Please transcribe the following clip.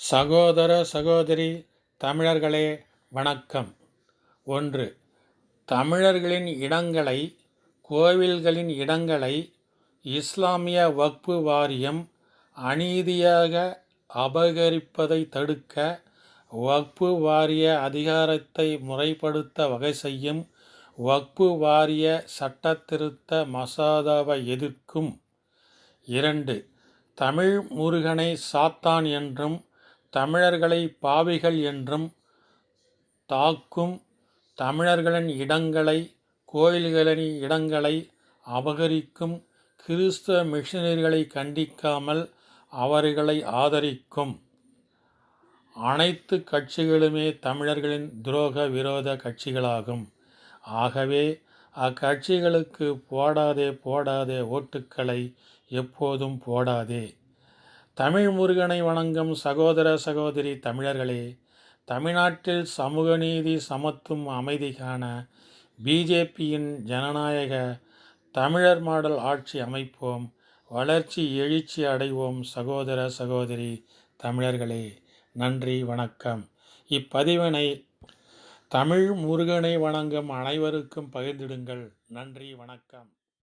சகோதர சகோதரி தமிழர்களே வணக்கம். ஒன்று தமிழர்களின் இடங்களை கோவில்களின் இடங்களை இஸ்லாமிய வக்பு வாரியம் அநீதியாக அபகரிப்பதை தடுக்க வக்பு வாரிய அதிகாரத்தை முறைப்படுத்த வகை செய்யும் வக்பு வாரிய சட்டத்திருத்த மசோதாவை எதிர்க்கும். இரண்டு தமிழ் முருகனை சாத்தான் என்றும் தமிழர்களை பாவிகள் என்றும் தாக்கும் தமிழர்களின் இடங்களை கோயில்களின் இடங்களை அபகரிக்கும் கிறிஸ்தவ மிஷினரிகளை கண்டிக்காமல் அவர்களை ஆதரிக்கும். அனைத்து கட்சிகளுமே தமிழர்களின் துரோக விரோத கட்சிகளாகும். ஆகவே அக்கட்சிகளுக்கு போடாதே போடாதே ஓட்டுக்களை எப்போதும் போடாதே. தமிழ் முருகனை வணங்கும் சகோதர சகோதரி தமிழர்களே தமிழ்நாட்டில் சமூக நீதி சமத்துவம் அமைதி காண பிஜேபியின் ஜனநாயக தமிழர் மாடல் ஆட்சி அமைப்போம். வளர்ச்சி எழுச்சி அடைவோம் சகோதர சகோதரி தமிழர்களே. நன்றி வணக்கம். இப்பதிவினை தமிழ் முருகனை வணங்கும் அனைவருக்கும் பகிர்ந்திடுங்கள். நன்றி வணக்கம்.